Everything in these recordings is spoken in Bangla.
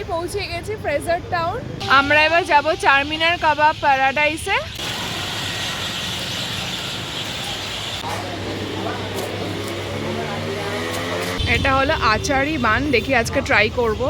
ফাইনালি পৌঁছে গেছি ফ্রেজার টাউন আমরা এবার যাব চারমিনার কাবাব প্যারাডাইসে এটা হলো আচারি বান, দেখি আজকে ট্রাই করব।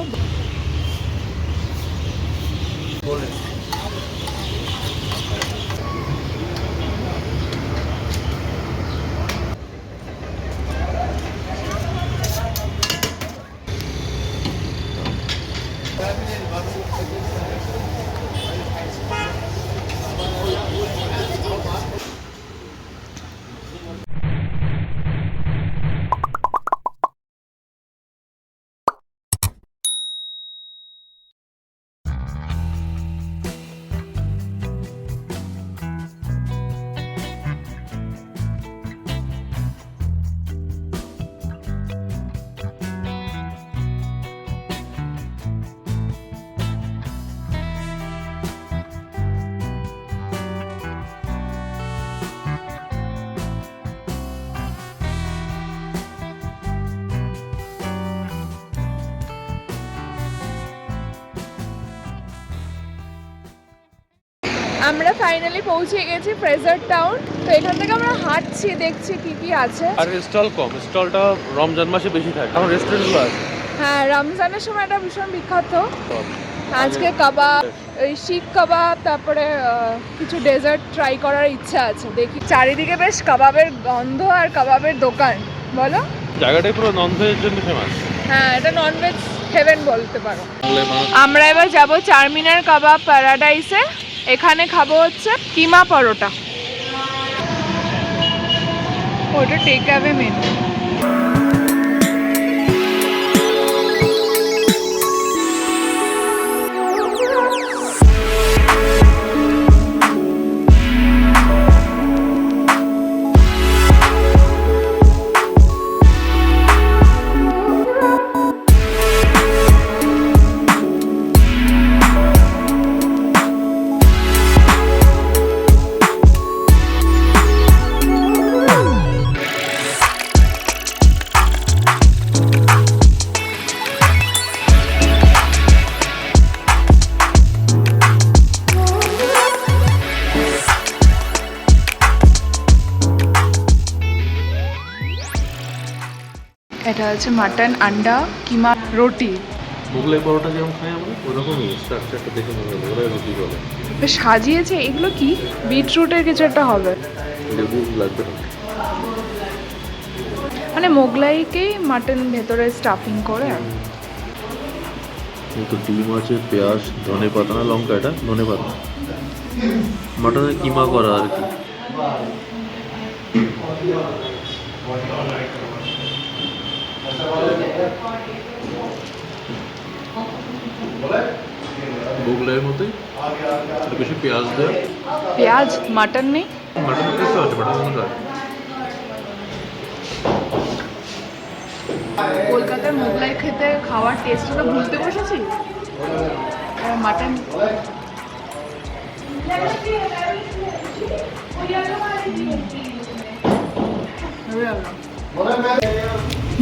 আমরা ফাইনালি পৌঁছে গেছি ফ্রেজার টাউন তো এখান থেকে আমরা হাঁটছি দেখছি কি কি আছে। আর স্টল কম স্টলটা রমজান মাসে বেশি থাকে এখন রেস্টুরেন্টগুলো আছে। হ্যাঁ রমজানের সময় এটা ভীষণ বিখ্যাত। আজকে কাবাব ওই শিখ কাবাব তারপরে কিছু ডেজার্ট ট্রাই করার ইচ্ছা আছে। দেখি চারিদিকে বেশ কাবাবের গন্ধ আর কাবাবের দোকান। বলো? জায়গাটাই পুরো নন ভেজের জন্য ফেমাস হ্যাঁ এটা ননভেজ হেভেন বলতে পারো। আমরা এবার যাব চারমিনার কাবাব প্যারাডাইসে এখানে খাব হচ্ছে কিমা পরোটা। ওটা টেক অ্যাওয়ে মেনু হচ্ছে মাটন আন্ডা কিমা রুটি। মুগলাই পরোটা যেমন খাই আমরা ওরকমই স্ট্রাকচারটা দেখে মনে হলো ওরা রুটি বলে বেশ সাজিয়েছে এগুলো কি? বিটরুটের কিছু একটা হবে। লেবু লাগবে মানে মোগলাইকেই মাটন ভেতরে স্টাফিং করে? তো ডিম আছে পেঁয়াজ ধনে পাতা না লঙ্কা এটা ধনে পাতা। মাটনের কিমা করা আর কি। মুগলাইয়ের মতোই? বেশি পেঁয়াজ দেয়? পেঁয়াজ মাটন নেই? মাটনের টেস্ট আছে মাটন আছে কলকাতার মোগলাই খেতে খাওয়ার টেস্টটা ভুলতে বসেছি? মাটন।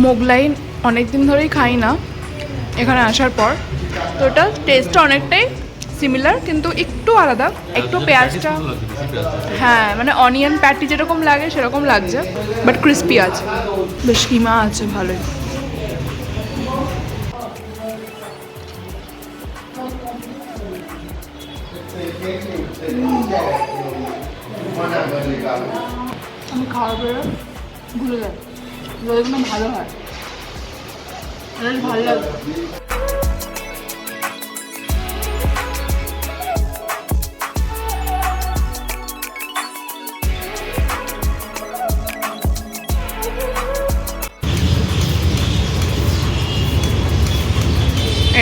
মোগলাই অনেক দিন ধরেই খাই না, এখানে আসার পর। তো এটা টেস্টটা অনেকটাই সিমিলার কিন্তু একটু আলাদা, একটু পেঁয়াজটা। হ্যাঁ মানে অনিয়ন প্যাটি যেরকম লাগে, সেরকম লাগছে বাট ক্রিস্পি আছে। বেশ কিমা আছে, ভালোই। আমি খাওয়ার পরে ভুলে যাই ভালো হয়। বেশ ভালো লাগে।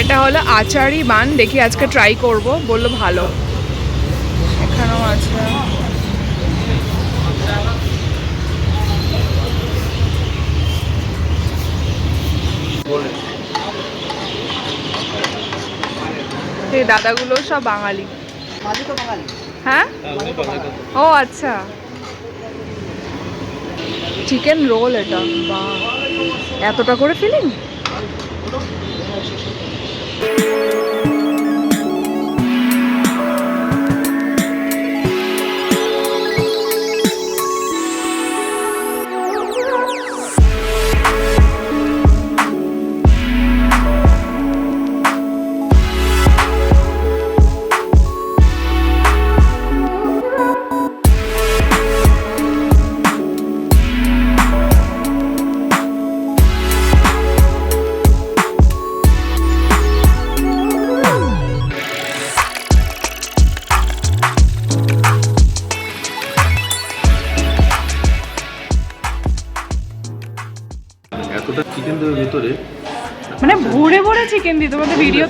এটা হলো আচারি বান দেখি আজকে ট্রাই করব বলল ভালো। এখানেও আছে। এই দাদাগুলো সব বাঙালি। হ্যাঁ? ও আচ্ছা। চিকেন রোল এটা বা। এতটা করে ফিলিং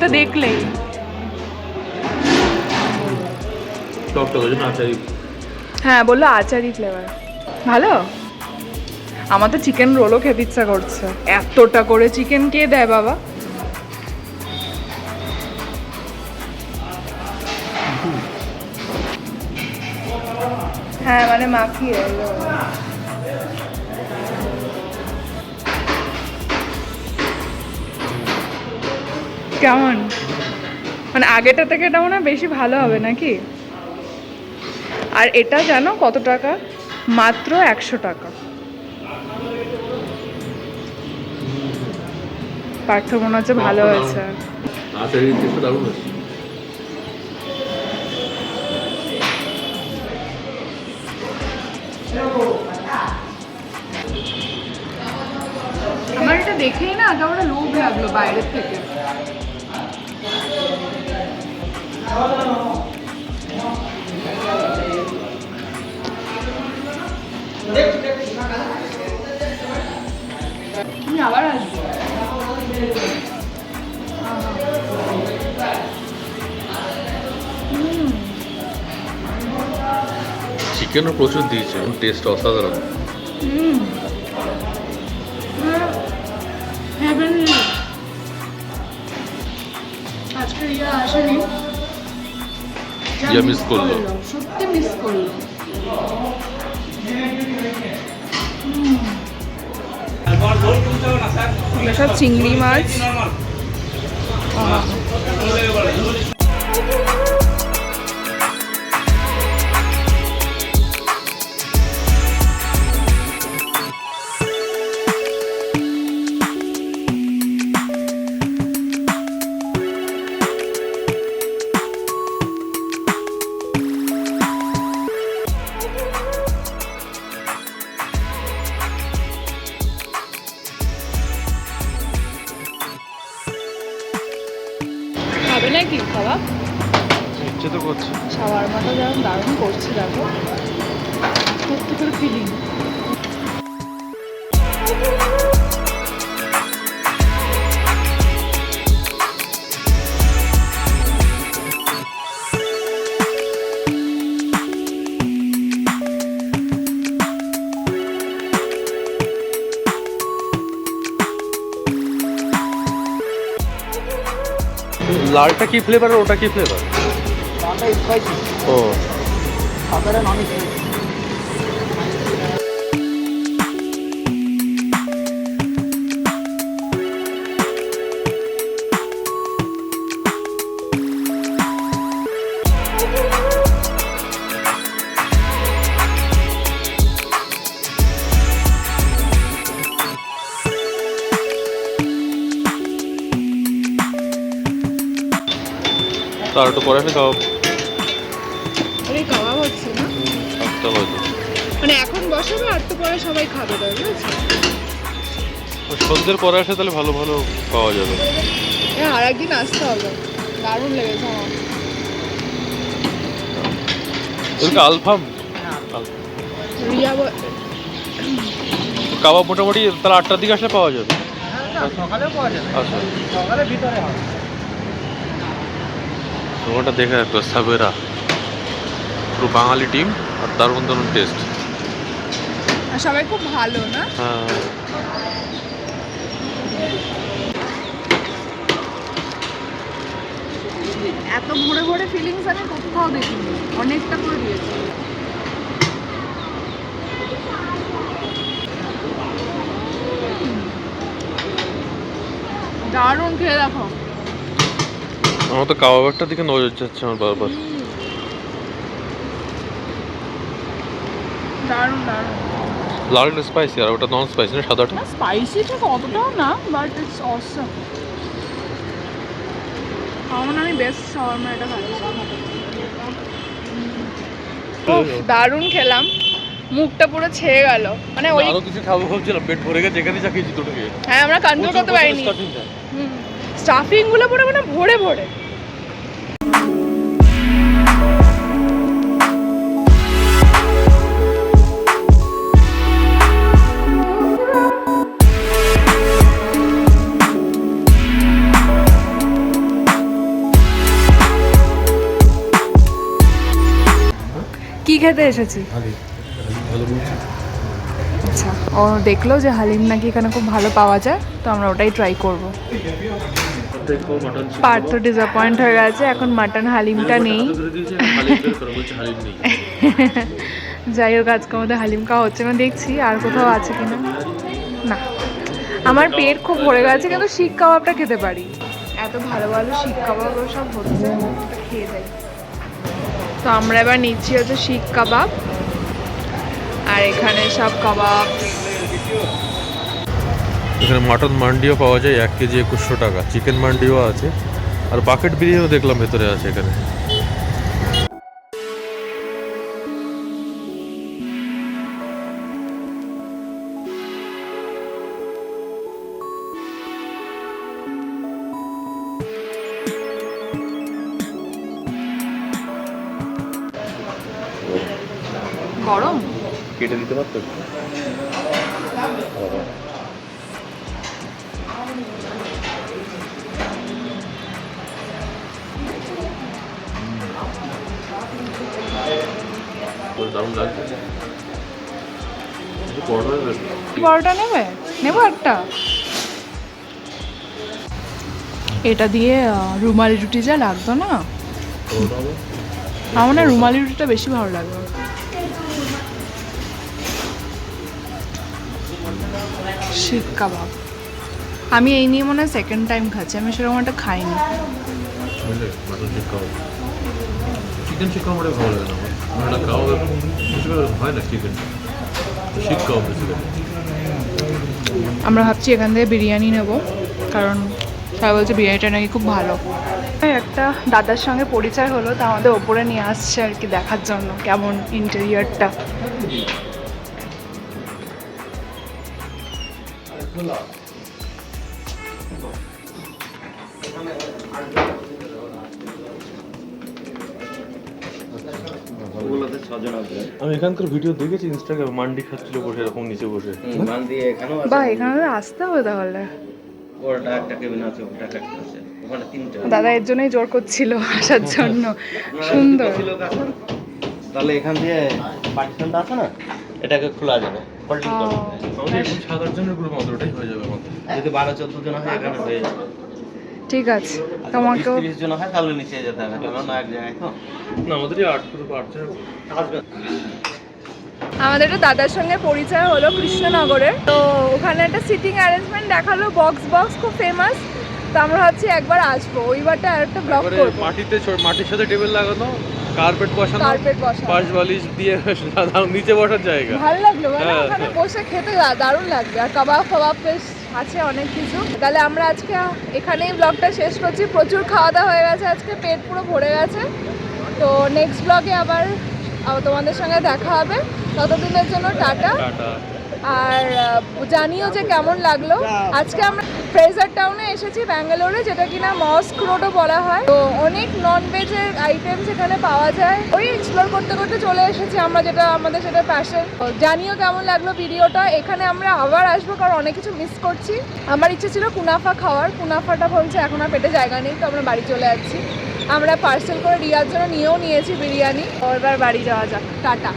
ভিডিওতে দেখলেই হ্যাঁ বলল আচারি ফ্লেভার ভালো? আমার তো চিকেন রোলও খেতে ইচ্ছা করছে। এতটা করে চিকেন কে দেয় বাবা? হ্যাঁ মানে মাখিয়ে কেমন? মানে আগেটা থেকে এটা মনে হয় বেশি ভালো হবে নাকি? আর এটা জানো কত টাকা? মাত্র একশো টাকা। পার্থ মনে হচ্ছে ভালো হয়েছে। দারুণ আছে আমার এটা দেখেই না একেবারে লোভ লাগল বাইরের থেকে। চিকেনও প্রচুর দিয়েছে টেস্ট অসাধারণ। যা মিস করল। সত্যি মিস করল সব চিংড়ি মাছ লালটা কি ফ্লেভার ওটা কি ফ্লেভার ও। আপনারা নন পরে আমি খাওয়া আরে কাবাব হচ্ছে না। হয়তো মানে এখন বসাবে আর তো পরে সবাই খাবে তাই ওই সন্ধ্যের পরে আসে তাহলে ভালো ভালো পাওয়া যাবে। হ্যাঁ আর একদিন আসতে হবে। দারুণ লেগেছে আমার। ওদেরকে আলফাম? রিয়া কাবাব মোটামুটি তাহলে আটটার দিকে আসলে পাওয়া যাবে। হ্যাঁ সকালেও পাওয়া যাবে। আচ্ছা। সকালে ভিতরে হয় তোমারটা দেখে রাখতো সাবেরা। পুরো বাঙালি টিম আর দারুণ দারুণ টেস্ট সবাই খুব ভালো না? হ্যাঁ। এত ভোরে ভোরে ফিলিংস আমি কোথাও দেখিনি। অনেকটা করে দিয়েছে। দারুণ খেয়ে দেখো। আমার তো কাবাবেরটার দিকে নজর যাচ্ছে আমার বারবার। দারুণ দারুণ। লালটা স্পাইসি আর ওটা নন স্পাইসি না সাদাটা? না স্পাইসি ঠিক অতটাও না বাট ইটস অসম আমার আমি বেস্ট শাওয়ারমা এটা খাচ্ছি। দারুণ খেলাম। মুখটা পুরো ছেয়ে গেল। মানে ওই আরও কিছু খাব ভাবছিলাম পেট ভরে গেছে এখানে যা খেয়েছি হ্যাঁ আমরা কন্ট্রোল করতে পারিনি। স্টাফিংগুলো পুরো মানে ভরে ভরে। খেতে এসেছি। আচ্ছা ও দেখল যে হালিম নাকি এখানে খুব ভালো পাওয়া যায় তো আমরা ওটাই ট্রাই করব। পার্থ ডিসঅ্যাপয়েন্ট হয়ে গেছে এখন মাটন হালিমটা নেই। যাই হোক আজকে আমাদের হালিম খাওয়া হচ্ছে না দেখছি আর কোথাও আছে কিনা। না আমার পেট খুব ভরে গেছে কিন্তু শিক কাবাবটা খেতে পারি। এত ভালো ভালো শিক কাবাব সব হচ্ছে খেয়ে যাই। তো আমরা এবার নিচ্ছি হচ্ছে শিখ কাবাব। আর এখানে সব কাবাব। এখানে মাটন মান্ডিও পাওয়া যায় এক কেজি একুশশো টাকা। চিকেন মান্ডিও আছে। আর বাকেট বিরিয়ানিও দেখলাম ভেতরে আছে এখানে। কেটে দিতে পারতো? পরোটা নেবে? নেব? একটা। এটা দিয়ে রুমালি রুটি যা লাগতো না? আমার না রুমালি রুটিটা বেশি ভালো লাগবে শিক কাবাব। আমি এই নিয়ে মনে হয় সেকেন্ড টাইম খাচ্ছি আমি সেরকম একটা খাইনি। বুঝলে? মাটন শিক্ষা হবে চিকেন শিক্ষা আমার ভালো লাগে না আমার। একটা হয় না চিকেন শিক্ষা হবে আমরা ভাবছি এখান থেকে বিরিয়ানি নেব কারণ সবাই বলছে বিরিয়ানিটা নাকি খুব ভালো। একটা দাদার সঙ্গে পরিচয় হলো তা আমাদের ওপরে নিয়ে আসছে আর কি দেখার জন্য কেমন ইন্টেরিয়ারটা আমি এখানকার ভিডিও দেখেছি ইনস্টাগ্রামে মান্ডি খাচ্ছিল বসে এরকম নিচে বসে। মান এখানেও আছে বা এখানে আসতে হবে তাহলে। ওটা একটা কেবিন আছে ওটা একটা আছে। ওখানে তিনটা। দাদা এর জন্যই জোর করছিল আসার জন্য। সুন্দর। তাহলে এখান দিয়ে পার্টিশনটা আছে না? এটাকে খোলা যাবে। করা আমাদের এখন সাত আট জনের গ্রুপ আমাদের ওটাই হয়ে যাবে আমাদের। যদি বারো চোদ্দ জন হয় এখানে হয়ে যাবে। ঠিক আছে তোমাকেও তিরিশ জন হয় তাহলে নিচে যেতে হবে কারণ এক জায়গায় তো। না আমাদের আট গ্রুপ আট জন। আসবে। আমাদের একটা দাদার সঙ্গে পরিচয় হলো কৃষ্ণনগরের তো ওখানে একটা সিটিং অ্যারেঞ্জমেন্ট দেখাল বক্স বক্স খুব ফেমাস তো আমরা ভাবছি একবার আসব ওইবারটা আর একটা ব্লগ করব। মাটিতে মাটির সাথে টেবিল লাগানো কার্পেট বসানো কার্পেট বসা পাশ বালিশ দিয়ে নিচে বসার জায়গা। ভালো লাগল মানে হ্যাঁ, ওখানে। বসে খেতে দারুণ লাগবে। আর কাবাব ফাবাব বেশ আছে অনেক কিছু। তাহলে আমরা আজকে এখানেই ব্লগটা শেষ করছি। প্রচুর খাওয়া দাওয়া হয়ে গেছে আজকে পেট পুরো ভরে গেছে। তো নেক্সট ব্লগে আবার আবার তোমাদের সঙ্গে দেখা হবে। ততদিনের জন্য টাটা। টাটা। আর জানিও যে কেমন লাগল। আজকে আমরা ফ্রেজার টাউনে এসেছি, ব্যাঙ্গালোরে, যেটা কিনা মস্ক রোডও বলা হয়। তো অনেক নন ভেজের আইটেম সেখানে পাওয়া যায়। ওই এক্সপ্লোর করতে করতে চলে এসেছি আমরা, যেটা আমাদের সেটা প্যাশন জানিও কেমন লাগল ভিডিওটা। এখানে আমরা আবার আসব, কারণ অনেক কিছু মিস করছি। আমার ইচ্ছে ছিল কুনাফা খাওয়ার। কুনাফাটা বলছে এখন আর পেটে জায়গা নেই, তো আমরা বাড়ি চলে যাচ্ছি। আমরা পার্সেল করে রিয়ার জন্য নিয়েও নিয়েছি বিরিয়ানি। এবার বাড়ি যাওয়া যাক। টাটা।